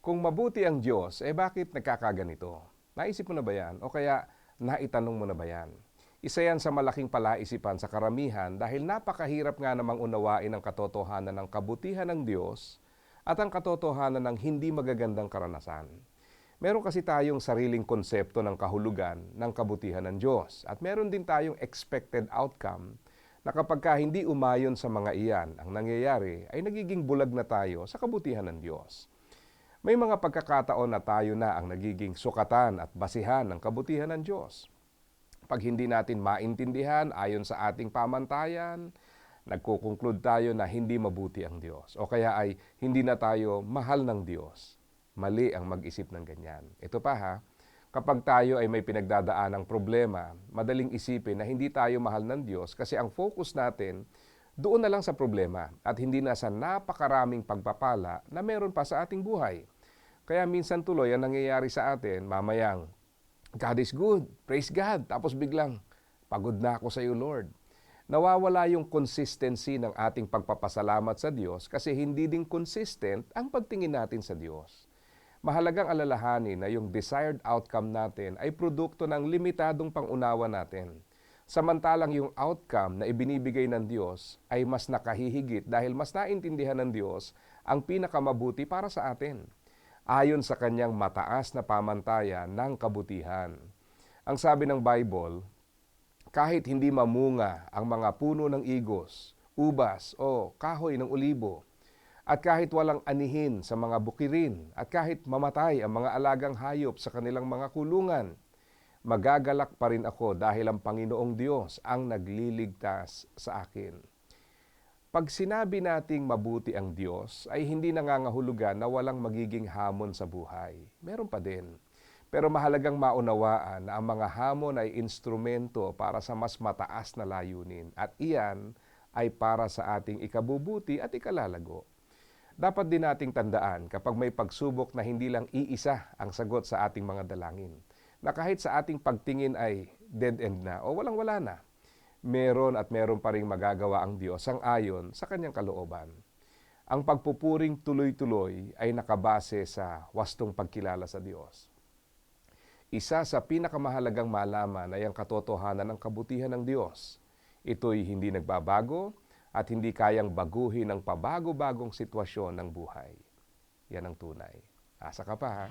Kung mabuti ang Diyos, eh bakit nagkakaganito? Naisip mo na ba yan? O kaya naitanong mo na ba yan? Isa yan sa malaking palaisipan sa karamihan dahil napakahirap nga namang unawain ang katotohanan ng kabutihan ng Diyos at ang katotohanan ng hindi magagandang karanasan. Meron kasi tayong sariling konsepto ng kahulugan ng kabutihan ng Diyos at meron din tayong expected outcome na kapag ka hindi umayon sa mga iyan ang nangyayari ay nagiging bulag na tayo sa kabutihan ng Diyos. May mga pagkakataon na tayo na ang nagiging sukatan at basihan ng kabutihan ng Diyos. Pag hindi natin maintindihan ayon sa ating pamantayan, nagkukonclude tayo na hindi mabuti ang Diyos o kaya ay hindi na tayo mahal ng Diyos. Mali ang mag-isip ng ganyan. Ito pa ha, kapag tayo ay may pinagdadaan ng problema, madaling isipin na hindi tayo mahal ng Diyos kasi ang focus natin doon na lang sa problema at hindi na sa napakaraming pagpapala na meron pa sa ating buhay. Kaya minsan tuloy ang nangyayari sa atin, mamayang, God is good, praise God, tapos biglang, pagod na ako sa iyo Lord. Nawawala yung consistency ng ating pagpapasalamat sa Diyos kasi hindi din consistent ang pagtingin natin sa Diyos. Mahalagang alalahanin na yung desired outcome natin ay produkto ng limitadong pangunawa natin. Samantalang yung outcome na ibinibigay ng Diyos ay mas nakahihigit dahil mas naintindihan ng Diyos ang pinakamabuti para sa atin ayon sa kanyang mataas na pamantayan ng kabutihan. Ang sabi ng Bible, kahit hindi mamunga ang mga puno ng igos, ubas o kahoy ng olibo, at kahit walang anihin sa mga bukirin, at kahit mamatay ang mga alagang hayop sa kanilang mga kulungan, magagalak pa rin ako dahil ang Panginoong Diyos ang nagliligtas sa akin. Pag sinabi nating mabuti ang Diyos, ay hindi nangangahulugan na walang magiging hamon sa buhay. Meron pa din. Pero mahalagang maunawaan na ang mga hamon ay instrumento para sa mas mataas na layunin at iyan ay para sa ating ikabubuti at ikalalago. Dapat din nating tandaan kapag may pagsubok na hindi lang iisa ang sagot sa ating mga dalangin, na kahit sa ating pagtingin ay dead end na o walang-wala na, meron at meron pa rin magagawa ang Diyos ang ayon sa kanyang kalooban. Ang pagpupuring tuloy-tuloy ay nakabase sa wastong pagkilala sa Diyos. Isa sa pinakamahalagang malaman ay ang katotohanan ng kabutihan ng Diyos. Ito'y hindi nagbabago at hindi kayang baguhin ang pabago-bagong sitwasyon ng buhay. Yan ang tunay. Asa ka pa ha?